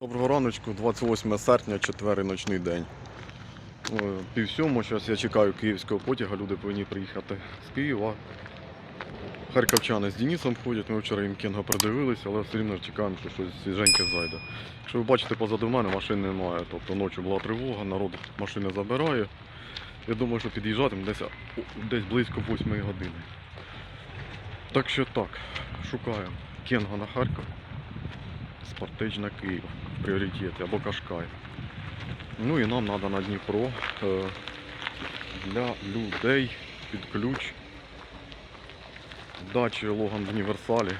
Доброго раночку, 28 серпня, четвертий ночний день. Пів сьому, зараз я чекаю київського потяга, люди повинні приїхати з Києва. Харківчани з Денисом ходять, ми вчора їм кінга придивилися, але все рівно чекаємо, що щось свіженьке зайде. Якщо ви бачите, позаду мене машин немає. Тобто ночі була тривога, народ машини забирає. Я думаю, що під'їжджатимемо десь, десь близько 8 години. Так що так, шукаємо кінга на Харків. Спортич на Київ в пріоритеті або Кашкай. Ну і нам треба на Дніпро е, для людей під ключ. Дачі Логан в універсалі.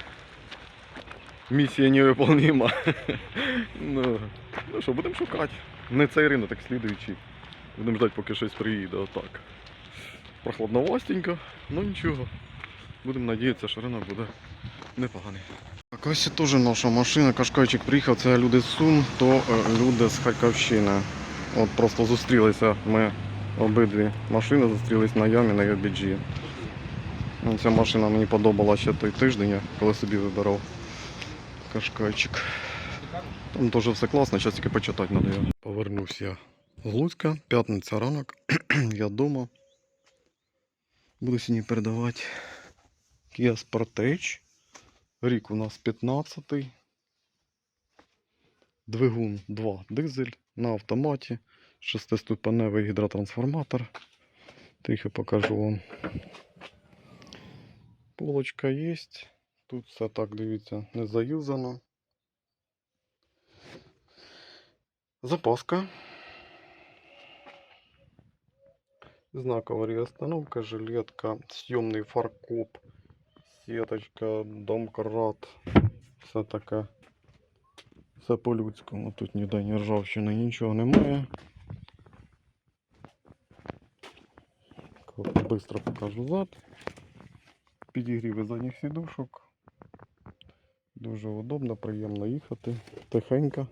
Місія невиполнима. ну, ну що, будемо шукати. Не цей ринок, так слідуючий. Будемо ждати, поки щось приїде отак. Прохладновастенько, ну нічого. Будемо надіятися, що ринок буде непоганий. Так, ось теж наша машина. Кашкайчик приїхав, це люди з Сум, то е, люди з Харківщини. От просто зустрілися ми обидві машини зустрілись на ямі на YBG. Ну, Ця машина мені подобалася ще той тиждень, коли собі вибирав Кашкайчик. Там теж все класно, зараз тільки почитати треба. Повернувся я з Луцька, п'ятниця ранок, я вдома. Буду сьогодні передавати Kia Sportage. Рік у нас 15-й. Двигун 2 дизель на автоматі. Шестиступеневий гідротрансформатор. Тихо покажу вам. Полочка є. Тут все так, дивіться, не заюзано. Запаска. Знакова реостановка, жилетка, съемный фаркоп, сеточка, домкрат. Все таке. Все по-людському. Тут ніде ні ржавчини, нічого немає. Быстро покажу зад. Підігріви задніх сідушок. Дуже удобно, приємно їхати. Тихенько.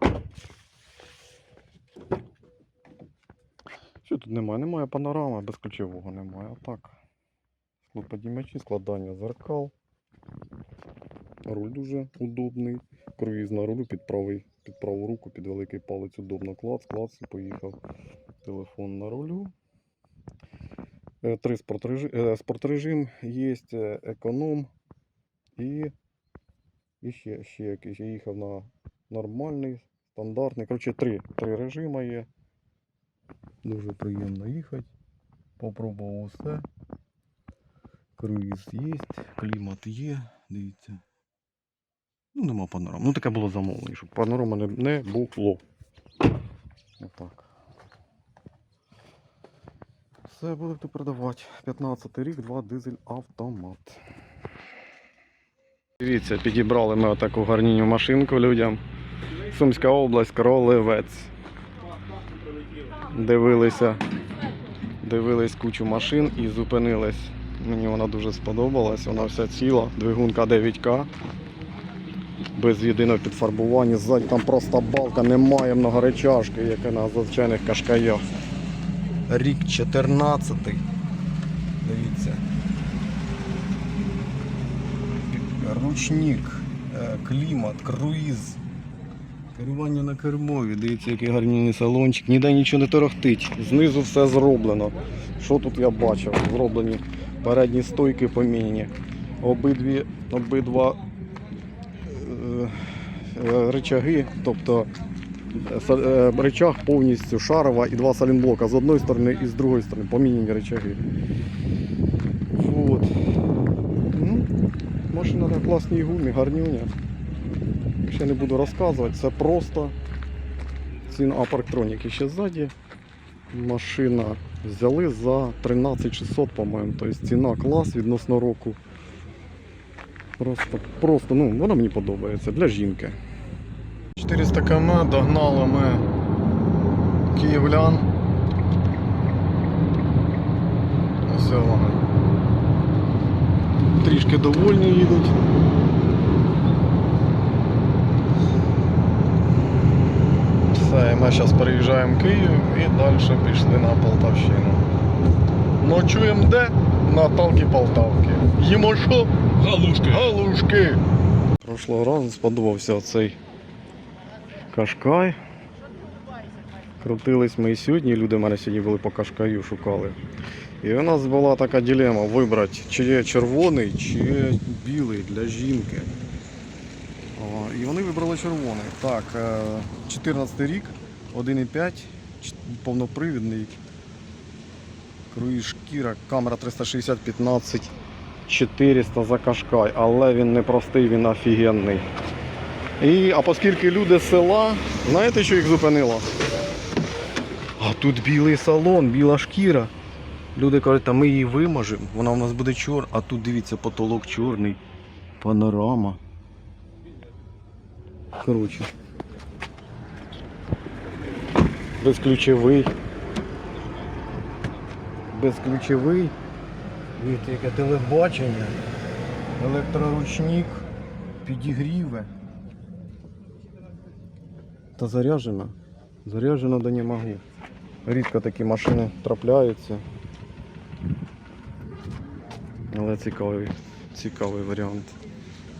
Що тут немає? Немає панорами, безключового немає. А так. Склоподіймачі, складання зеркал. Руль дуже удобний. Круїз на рулю під правий, під праву руку, під великий палець удобно клац, клац і поїхав. Телефон на рулю. Е, Три спортрежим, е, спортрежим є, е, економ і, і ще, ще якийсь. Я їхав на нормальний, стандартний. Коротше, три, три режими є. Дуже приємно їхати. Попробував усе. Круїз є, клімат є, дивіться. Ну, нема панорам. Ну таке було замовлення, щоб панорама не, не було. Отак. Все будете продавати. 15 рік, 2 дизель автомат. Дивіться, підібрали ми отаку гарніню машинку людям. Сумська область, Кролевець. Дивилися, дивились кучу машин і зупинились. Мені вона дуже сподобалась, вона вся ціла, двигунка 9К. Без єдиного підфарбування. Ззаді там просто балка, немає многоречашки, як на звичайних кашкаях. Рік 14. Дивіться. Ручник, е, клімат, круїз. Керування на кермові, дивіться, який гарний салончик, ніде нічого не торохтить. Знизу все зроблено. Що тут я бачив? Зроблені передні стойки поміняні. Обидві, обидва е, е, речаги, тобто е, е, речаг повністю шарова і два салінблока з одної сторони і з другої сторони поміняні речаги. Вот. Ну, машина на класній гумі, гарнюня. Ще не буду розказувати, це просто ціна а ще ззаді. Машина взяли за 13600, по-моєму. Тобто ціна клас відносно року. Просто, просто, ну, вона мені подобається для жінки. 400 км догнали ми київлян. Ось вони. Трішки довольні їдуть. Все, і ми зараз переїжджаємо Київ і далі пішли на Полтавщину. Ночуємо де? На Талки Полтавки. Їмо що? Галушки. Галушки. Прошлого разу сподобався оцей Кашкай. Крутились ми і сьогодні, люди в мене сьогодні були по кашкаю, шукали. І у нас була така дилема вибрати, чи є червоний, чи є білий для жінки. І вони вибрали червоний. Так, е, 14 рік, 1,5, повнопривідний. Круїз шкіра, камера 360 15 400 за кашкай, але він не простий, він офігенний. І, а оскільки люди з села, знаєте, що їх зупинило? А тут білий салон, біла шкіра. Люди кажуть, та ми її вимажемо, вона у нас буде чорна, а тут дивіться, потолок чорний, панорама. Коротше. Безключовий. Безключовий. Дивіться, яке телебачення. Електроручник, підігріве. Та заряджена. Заряджена да не можу. Рідко такі машини трапляються. Але цікавий, цікавий варіант.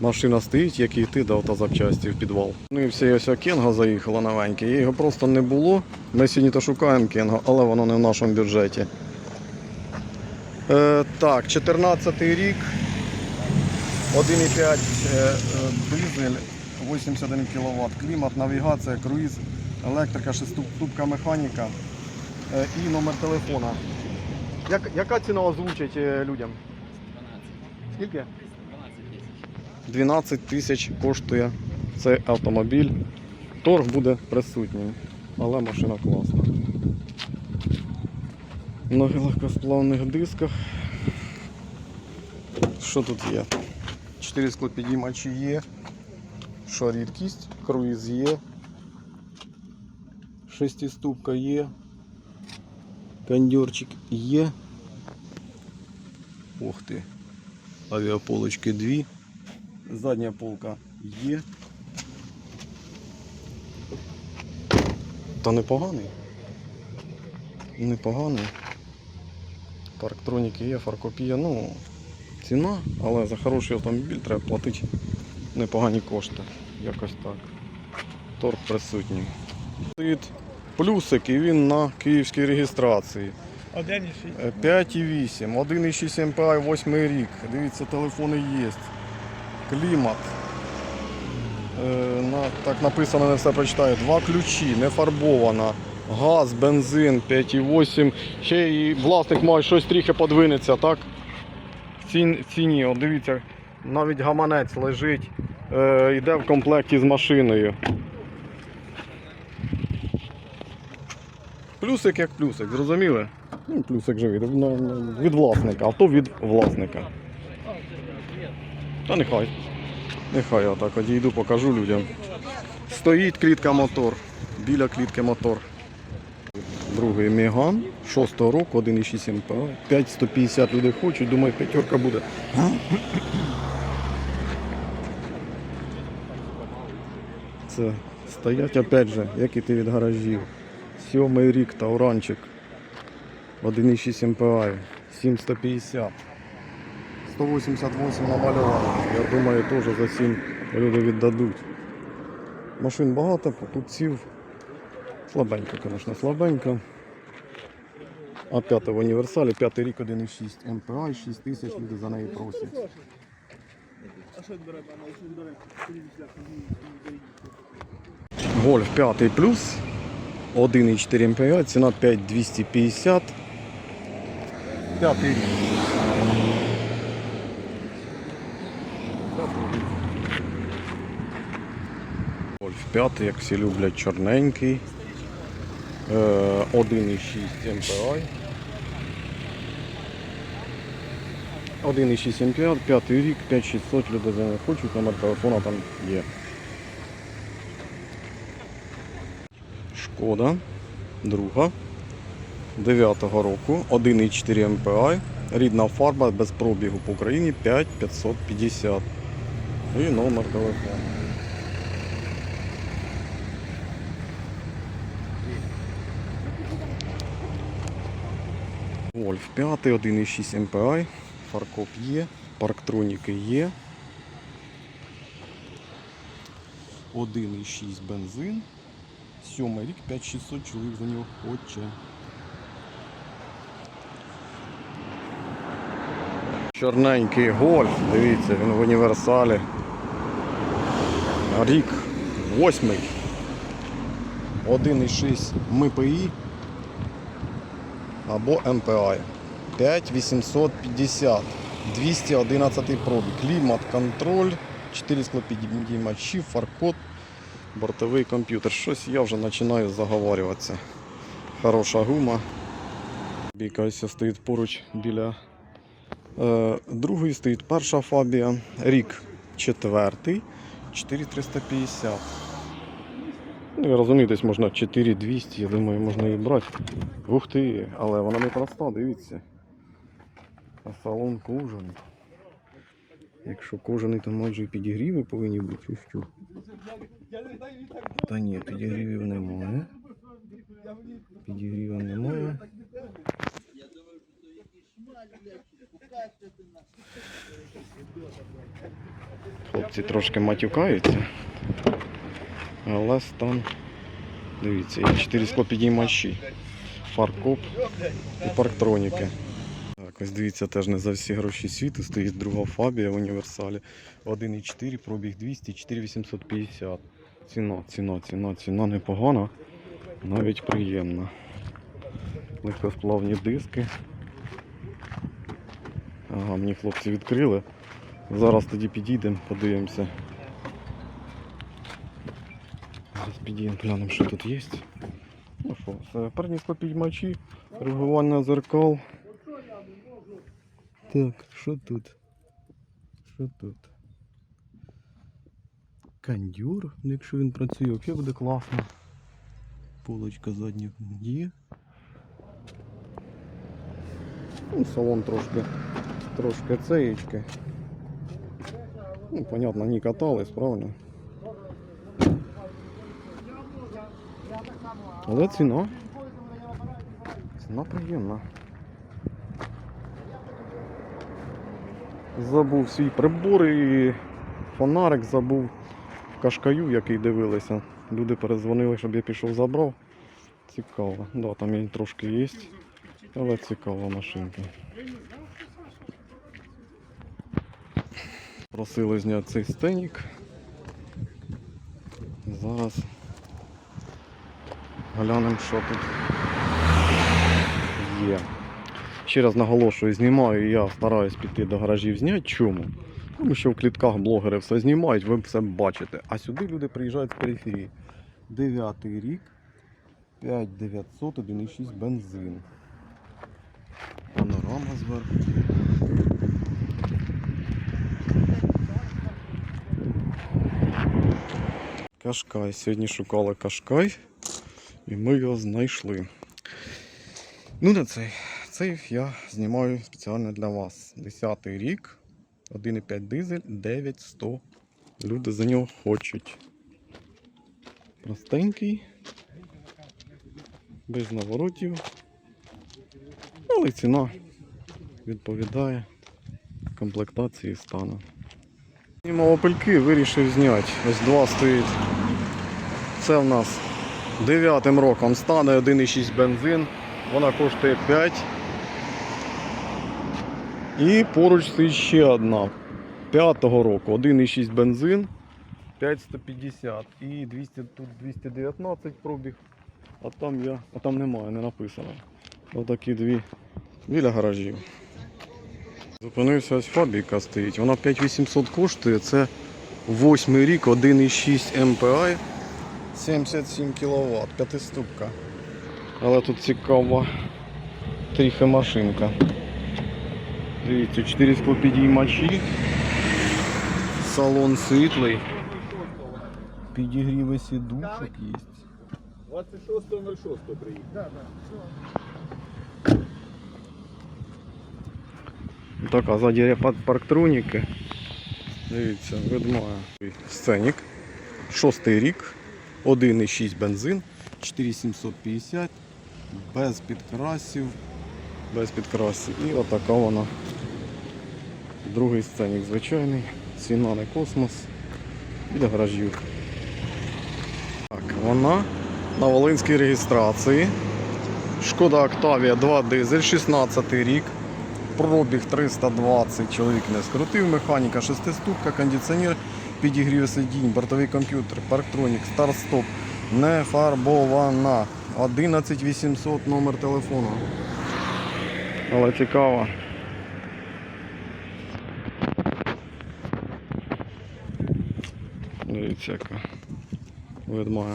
Машина стоїть, як і йти до автозапчасті в підвал. Ну і все, ось Кенго заїхало новеньке. Його просто не було. Ми сьогодні то шукаємо Кенго, але воно не в нашому бюджеті. Е, так, 14 рік. 1,5 е, е, дизель, 81 кВт, клімат, навігація, круїз, електрика, шестиступка механіка е, і номер телефона. Як, яка ціна озвучить е, людям? 12. Скільки? 12 тисяч. коштує цей автомобіль. Торг буде присутній, але машина класна. На легкосплавних дисках. Що тут є? 4 склопідіймачі є. Що рідкість? Круїз є. Шестиступка є. Кондьорчик є. Ух ти. Авіаполочки дві. Задня полка є. Та непоганий. Непоганий. Парктроніки є, фаркопія. Ну, ціна, але за хороший автомобіль треба платити непогані кошти. Якось так. Торг присутній. Стоїть плюсик і він на київській реєстрації. 1,6. Е, 5,8, 1,6 MPI, 8 рік. Дивіться, телефони є. Клімат. Е, на, так написано, не все прочитаю. Два ключі, не фарбована. Газ, бензин 5,8. Ще і власник має щось трохи подвинеться, так? В цін- ціні, от дивіться, навіть гаманець лежить, е, йде в комплекті з машиною. Плюсик як плюсик, зрозуміли? Ну, плюсик же від, від власника, а то від власника. Та нехай. Нехай я так одійду, покажу людям. Стоїть клітка мотор. Біля клітки мотор. Другий Меган, 6 року, 1,6 МПА. 5150 людей хочуть, думаю, п'ятерка буде. Це стоять опять же, як і ти від гаражів. Сьомий рік Тауранчик. 1,6 МПА, 7150. 188 намалювали. Я думаю, теж за 7 люди віддадуть. Машин багато, покупців. Слабенько, звісно, слабенько. А п'ятий в універсалі, п'ятий рік 1,6 МПА, 6 тисяч люди за неї просять. Гольф 5 плюс, 1,4 МПА, ціна 5250. П'ятий рік. Гольф 5, як всі люблять, чорненький. Е, 1,6 МПА. 1,6 МПА, п'ятий рік, 5600 люди за не хочуть, номер телефона там є. Шкода, друга, 9-го року, 1,4 МПА, рідна фарба без пробігу по Україні 5550. І номер телефону. Вольф 5, 1,6 МПА, фаркоп є, парктроніки є. 1,6 бензин, 2007 рік, 5600 чоловік за нього хоче. Чорненький гольф, дивіться, він в універсалі. Рік восьмий. 1,6 МПІ або МПА. 5850. 211 пробіг. Клімат, контроль, 4 склопідіймачі, фаркод, бортовий комп'ютер. Щось я вже починаю заговарюватися. Хороша гума. Бійка стоїть поруч біля е, другої стоїть перша фабія. Рік четвертий. 4350. Ну, я розумію, десь можна 4200, я думаю, можна її брати. Ух ти, але вона не проста, дивіться. А салон кожаний. Якщо кожаний, то може і підігріви повинні бути, що? Та ні, підігрівів немає. Підігрівів немає. Хлопці трошки матюкаються. Але стан. Дивіться, є 4 склопідіймачі. Фаркоп і парктроніки. Так, ось дивіться, теж не за всі гроші світу стоїть друга фабія в універсалі. 1,4, пробіг 200, 4850. Ціна, ціна, ціна, ціна непогана, навіть приємна. Легкосплавні диски. Ага, мені хлопці відкрили. Зараз тоді підійдемо, подивимося. Зараз підійдемо, глянемо, що тут є. Ну що, це передні склопідьмачі, регулювання зеркал. Так, що тут? Що тут? Кондюр, ну, якщо він працює, взагалі буде класно. Полочка задня є. Ну, салон трошки, трошки цеєчки. Ну, понятно, не катались, правильно? Але ціна. Ціна приємна. Забув свій прибор і фонарик забув в кашкаю, який дивилися. Люди перезвонили, щоб я пішов забрав. Цікаво. Да, там він трошки є. Але цікава машинка. Просили зняти цей стенік. Зараз глянемо, що тут є. Ще раз наголошую, знімаю, я стараюсь піти до гаражів зняти. Чому? Тому що в клітках блогери все знімають, ви все бачите. А сюди люди приїжджають з периферії. Дев'ятий рік, 5900, 1,6 бензин. Панорама зверху. Кашкай. Сьогодні шукали кашкай і ми його знайшли. Ну, не цей. Цей я знімаю спеціально для вас. 10 рік, 1,5 дизель, 9100. Люди за нього хочуть. Простенький, без наворотів. Але ціна відповідає комплектації стану. Мимо опельки вирішив зняти. Ось два стоїть. Це в нас 9 роком стане 1,6 бензин. Вона коштує 5. І поруч стоїть ще одна. 5-го року. 1,6 бензин, 5150. І 200, тут 219 пробіг. А там я. А там немає, не написано. Отакі дві біля гаражів. Зупинився ось фабрика стоїть. Вона 5800 коштує. Це 8 рік, 1,6 МПА. 77 кВт, п'ятиступка. Але тут цікава трохи машинка. Дивіться, 4 склопідіймачі. Салон світлий. Підігріви сідушок є. 26.06 приїхав. Так, а ззаді парктроніки. Дивіться, видмає. Сценік. Шостий рік. 1,6 бензин. 4750. Без підкрасів. Без підкрасів. І отака вона. Другий сценік звичайний. Ціна не космос. Біля гаражів. Так, вона на Волинській реєстрації. Шкода Октавія 2 дизель, 16 рік. Пробіг 320, чоловік не скрутив, механіка, шестиступка, кондиціонер, підігрів сидінь, бортовий комп'ютер, парктронік, старт-стоп, не фарбована. 11800 номер телефону. Але цікаво. Дивіться, яка вид має.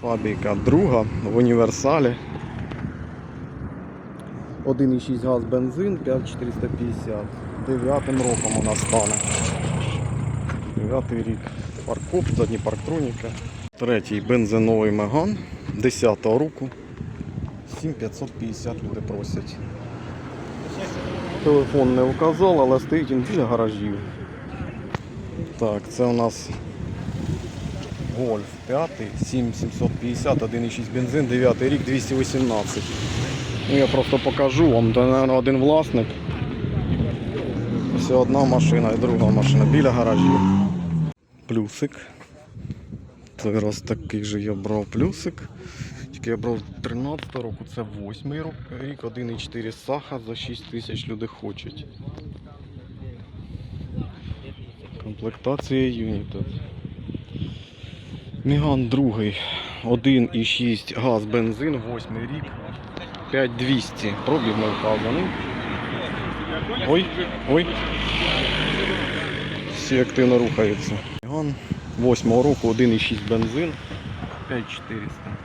Фабіка друга в універсалі. 1,6 газ бензин, 5450. Дев'ятим роком вона стане. Дев'ятий рік. Паркоп, задні парктроніки. Третій бензиновий меган 10-го року. 7550 люди просять. Телефон не вказав, але стоїть він біля гаражів. Так, це у нас Гольф 5, 7750, 1,6 бензин, 9 рік, 218. Ну, я просто покажу вам, це, мабуть, один власник. Все одна машина і друга машина біля гаражів. Плюсик. Це раз такий же я брав плюсик. Тільки я брав 13 року, це 8 рік, 1,4 саха за 6 тисяч люди хочуть. Комплектація United. Міган другий. 1,6 газ бензин, 8 рік. 5200. Пробіг не вказаний. Ой, ой. Всі активно рухаються. Міган 8 року, 1,6 бензин. 5400.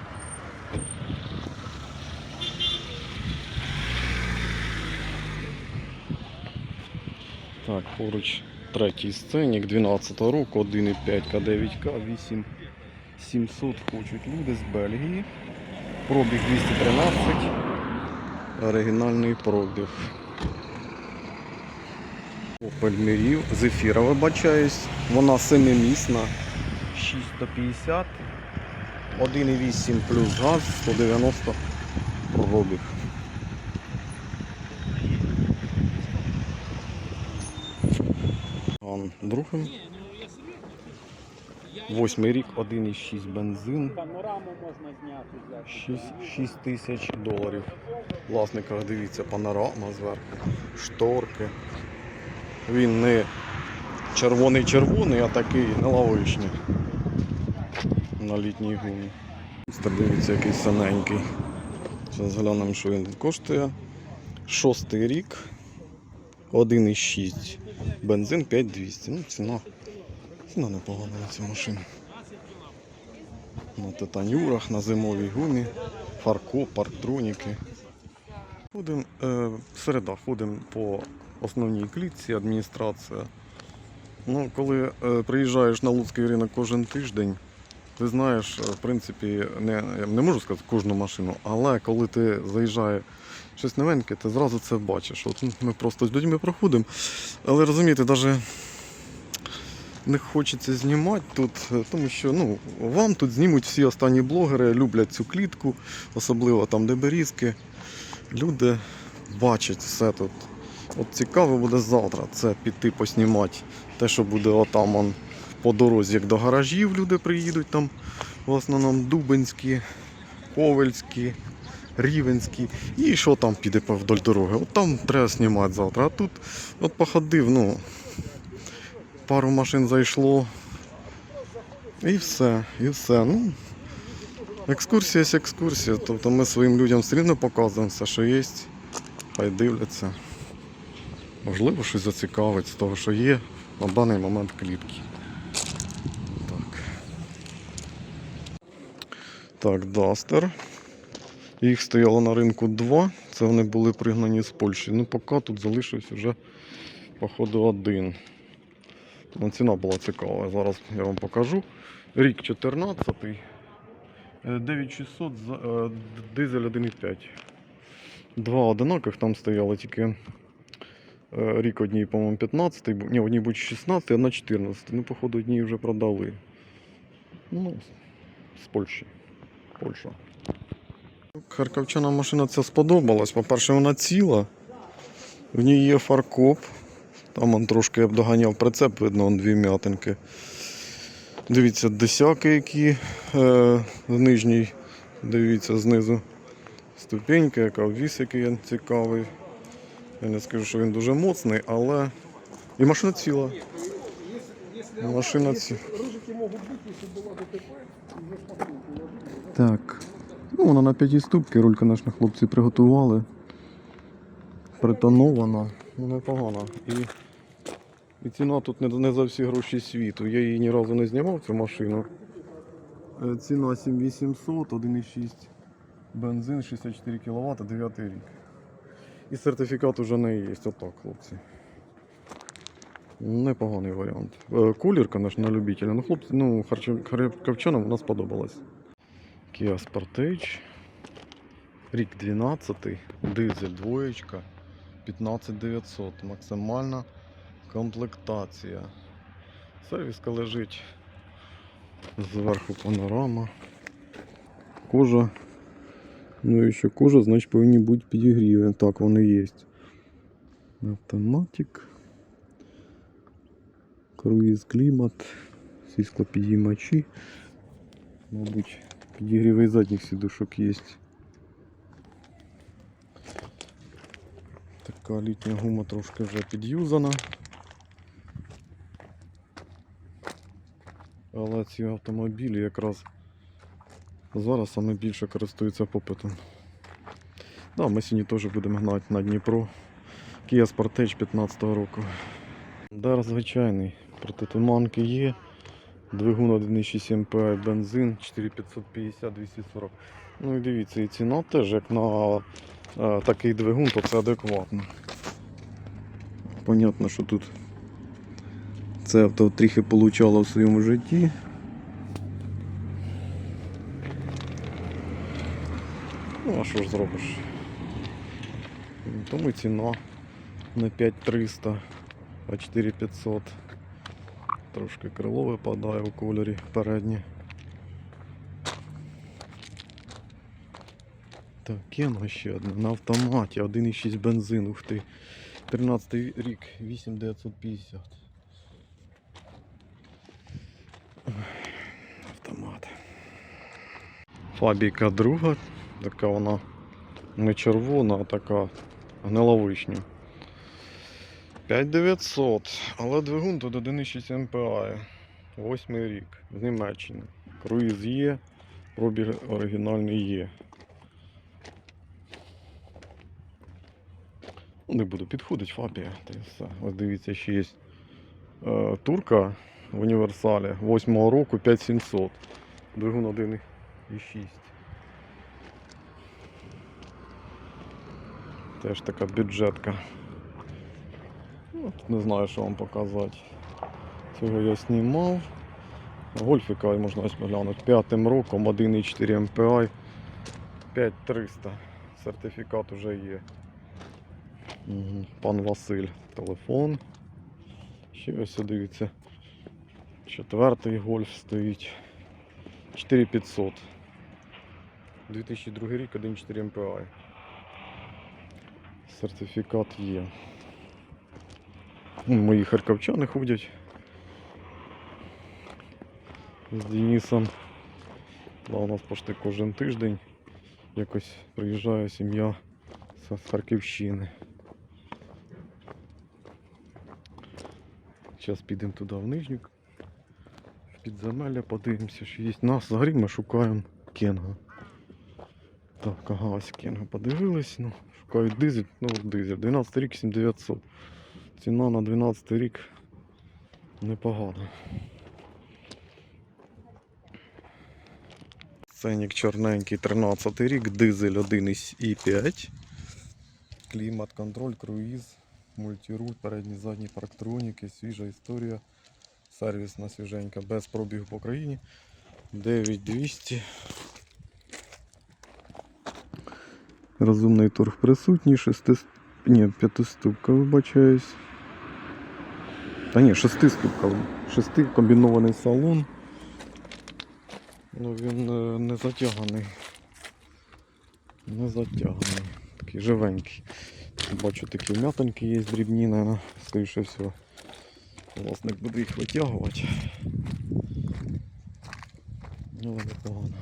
Так, поруч третій сценік 12 року, 1,5 К9К, 8 700 хочуть люди з Бельгії. Пробіг 213. Оригінальний пробіг. Meriv, Зефіра вибачаюсь. Вона семимісна. 650. 1,8 плюс газ, 190 пробіг. Другим. Восьмий рік, 1,6 бензин. Панораму можна зняти. 6, 6 тисяч доларів. Власника, дивіться, панорама зверху, шторки. Він не червоний-червоний, а такий нелавичний. На літній гумі. Дивіться, який синенький. Зараз глянемо, що він коштує. Шостий рік. 1,6. Бензин 5200. Ну, ціна. Ціна непогана на цю машину. На титанюрах, на зимовій гумі, фарко, парктроніки. Ходимо е, середа, ходимо по основній клітці, адміністрація. Ну, коли е, приїжджаєш на Луцький ринок кожен тиждень, ти знаєш, е, в принципі, не, я не можу сказати кожну машину, але коли ти заїжджає щось новеньке, ти зразу це бачиш. От ми просто з людьми проходимо. Але розумієте, навіть не хочеться знімати тут, е, тому що ну, вам тут знімуть всі останні блогери, люблять цю клітку, особливо там, де берізки. Люди бачать все тут. От цікаво буде завтра це піти поснімати. Те, що буде отам он, по дорозі, як до гаражів люди приїдуть там, в основному Дубинські, Ковельські, Рівенські. І що там піде вдоль дороги. От там треба знімати завтра. А тут от походив, ну, пару машин зайшло. І все, і все. Ну, екскурсія є екскурсія. Тобто ми своїм людям все рівно показуємо все, що є. Хай дивляться. Можливо, щось зацікавить з того, що є на даний момент клітки. Так. Так, Дастер. Їх стояло на ринку два. Це вони були пригнані з Польщі. Ну, поки тут залишився вже, походу, один. Ну, ціна була цікава. Зараз я вам покажу. Рік 14 Е, 9600 е, дизель 1,5. Два одинаких там стояли тільки. Е, Рік одній, по-моєму, 15 був. Ні, одній будь 16, одна 14. Ну, походу, одні вже продали. Ну, з Польщі. Польща. Харківчана машина ця сподобалась. По-перше, вона ціла. В ній є фаркоп. Там он трошки я б доганяв прицеп, видно, он дві м'ятинки. Дивіться, десяки, які е, нижній Дивіться знизу ступенька, яка обвіс, який цікавий. Я не скажу, що він дуже моцний, але. І машина ціла. Машина ціла. Так. Ну, вона на п'ятій ступці, руль, конечно, хлопці приготували. Притонована, ну непогана. І, і ціна тут не, не за всі гроші світу. Я її ні разу не знімав, цю машину. Е, Ціна 7800, 1,6 бензин, 64 кВт, 9 рік. І сертифікат уже не є. Отак, хлопці. Непоганий варіант. Е, Колір, звісно, на любителя. Ну, хлопці, ну, харчов- харківчанам вона сподобалась. Kia Sportage. Рік 12, дизель двоєчка, 15900, максимальна комплектація. Сервіска лежить зверху панорама. Кожа. Ну і що кожа, значить повинні бути підігріви. Так, вони є. Автоматик. Круїз клімат. Всі склопідіймачі. Мабуть, і задніх сідушок є. Така літня гума трошки вже під'юзана. Але ці автомобілі якраз зараз саме більше користуються попитом. Да, ми сьогодні теж будемо гнати на Дніпро. Kia Sportage 15 року. Дар звичайний, протитуманки є. Двигун 1,6 MPI, бензин 4550 240. Ну і дивіться, і ціна теж як на е, такий двигун, то це адекватно. Понятно, що тут це авто трохи получало в своєму житті. А що ж зробиш? Тому ціна не 5300, а 4500. Трошки крило випадає у кольорі переднє. Так, Кенга ще одна на автоматі, 1,6 бензин, ух ти. 13 рік, 8950. Автомат. Фабіка друга, така вона не червона, а така гниловишня. 5900, але двигун тут 1,6 MPI. Восьмий рік з Німеччини. Круїз є, пробіг оригінальний є. Ну, Не буду підходить Фабія. Ось дивіться, ще є е, турка в універсалі 8 року 5700. Двигун 1,6. Теж така бюджетка. Ну, не знаю, що вам показати. Цього я знімав. Гольфіка можна ось поглянути. П'ятим роком 1,4 MPI 5300. Сертифікат вже є. Пан Василь. Телефон. Ще ось дивіться. Четвертий гольф стоїть. 4500. 2002 рік 1,4 MPI. Сертифікат є. Ну, Мої харківчани ходять з Денисом. Да, у нас почти кожен тиждень якось приїжджає сім'я з Харківщини. Зараз підемо туди в Нижню. В підземелля подивимося, що є. Нас взагалі ми шукаємо Кенга. Так, ага, ось Кенга подивились, ну, шукають дизель, ну дизель, 12 рік 7900. Ціна на 12 рік непогана. Ценник чорненький 13 рік, дизель 1,5. Клімат, контроль, круїз, мультируль, передні задні парктроніки, свіжа історія. Сервісна свіженька, без пробігу по країні. 9200. Розумний торг присутній, 6 ні, п'ятиступка, вибачаюсь. Та ні, шестиступка. Шести комбінований салон. Ну він е, не затяганий. Не затяганий. Такий живенький. Бачу такі вмятоньки є дрібні, наверное, скоріше всього. Власник буде їх витягувати. Ну, Але непогано.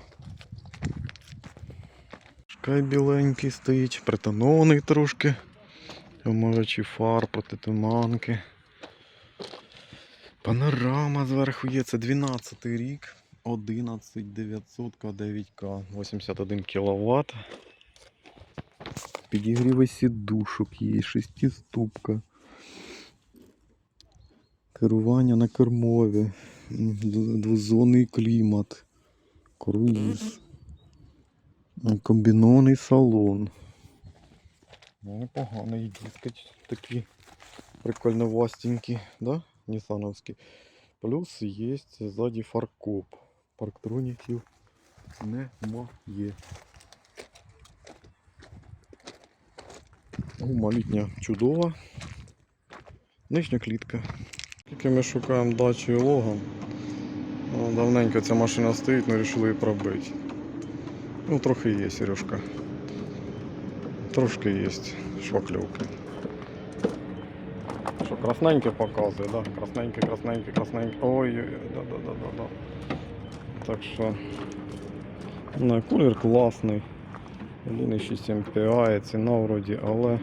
Кай біленький стоїть, притонований трошки. Омивачі фар, протитуманки. Панорама зверху є, це 12 рік. 11900 К9К, 81 кВт. Підігріви сідушок є, шестиступка. Керування на кермові, двозонний клімат, круїз, комбінований салон. Ну, непоганий диски такі прикольновастенькі, да? Нісановські. Плюс є ззаді фаркоп. Парктроніків немає. Гума чудова. Нижня клітка. Тільки ми шукаємо дачу і. Ну, Давненько ця машина стоїть, ми вирішили її пробити. Ну, трохи є, Сережка. Трошки є швакльовки. Що, красненьке показує, да? Красненьке, красненьке, красненьке. Ой, ой, да, да, да, да, да. Так що. Ну, колір класний. Ліни 6 MPI, ціна вроді, але.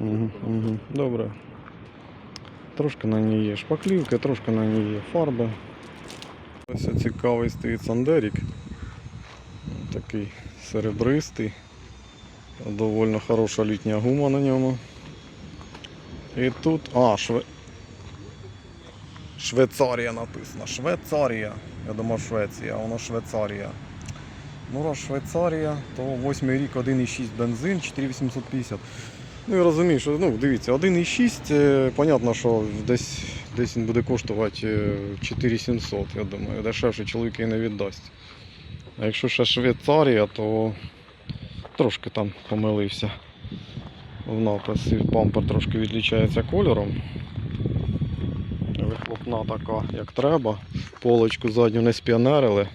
Угу, угу. Добре. Трошки на ній є шпаклівки, трошки на ній є фарби. Ось цікавий стоїть Сандерік. Такий серебристий. Довольно хороша літня гума на ньому. І тут. А, шве... Швейцарія написано. Швейцарія. Я думав Швеція, а воно Швейцарія. Ну, раз Швейцарія, то 8 рік 1,6 бензин, 4850. Ну і розумію, що ну, дивіться, 1,6, е, понятно, що десь, десь він буде коштувати е, 4700, я думаю. Дешевше чоловік і не віддасть. А якщо ще Швейцарія, то трошки там помилився в написі. Бампер трошки відлічається кольором. Вихлопна така, як треба. Полочку задню не спіонерили.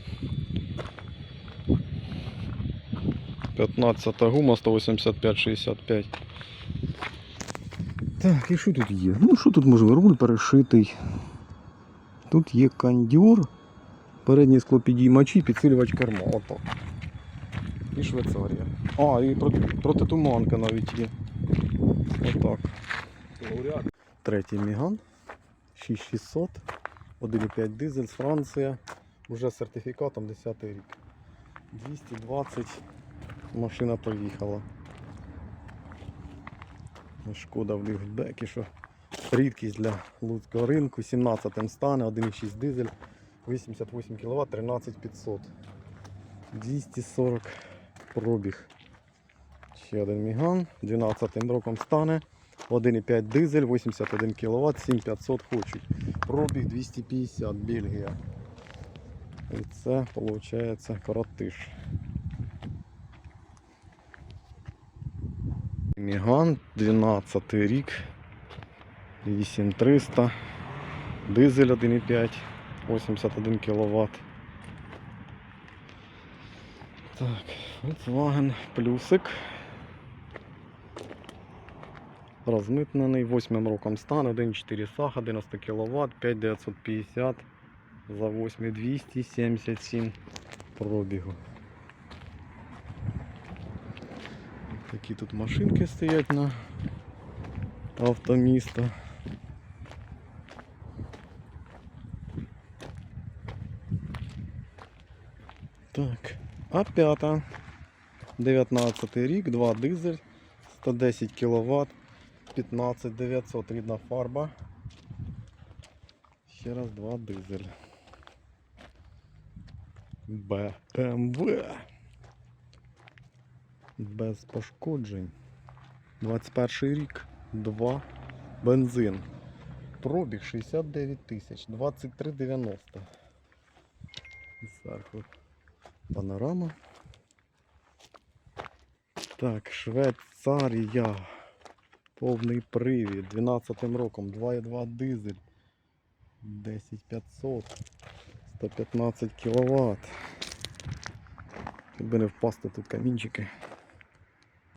15 гума 185-65. Так, і що тут є? Ну що тут може? Руль перешитий. Тут є кондьор, передні склопідіймачі, підсилювач керма. Отак. І Швейцарія. А, і проти- протитуманка навіть є. Отак. Третій Міган. 6600. 1,5 дизель з Франція. Уже з сертифікатом 10 рік. 220 машина поїхала. Шкода в ліфтбекі, що рідкість для луцького ринку. 17 стане, 1,6 дизель, 88 кВт, 13500. 240 пробіг. Ще один міган, 12 роком стане. 1,5 дизель, 81 кВт, 7500 хочуть. Пробіг 250, Бельгія. І це виходить коротиш. Міган, 12 рік, 8300, дизель 1,5, 81 кВт. Так, Volkswagen плюсик. Розмитнений, 8 роком стан, 1,4 саха, 90 кВт, 5950 за 8277 пробігу. Такі тут машинки стоять на автоміста. Так, а п'ята. 19 рік, 2 дизель, 110 кВт, 15900 рідна фарба. Ще раз 2 дизель. BMW. Без пошкоджень. 21 рік, 2 бензин. Пробіг 69 тисяч, 23,90. Зверху панорама. Так, Швейцарія. Повний привід. 12 роком, 2,2 дизель. 10500. 115 кВт. Якби не впасти тут камінчики.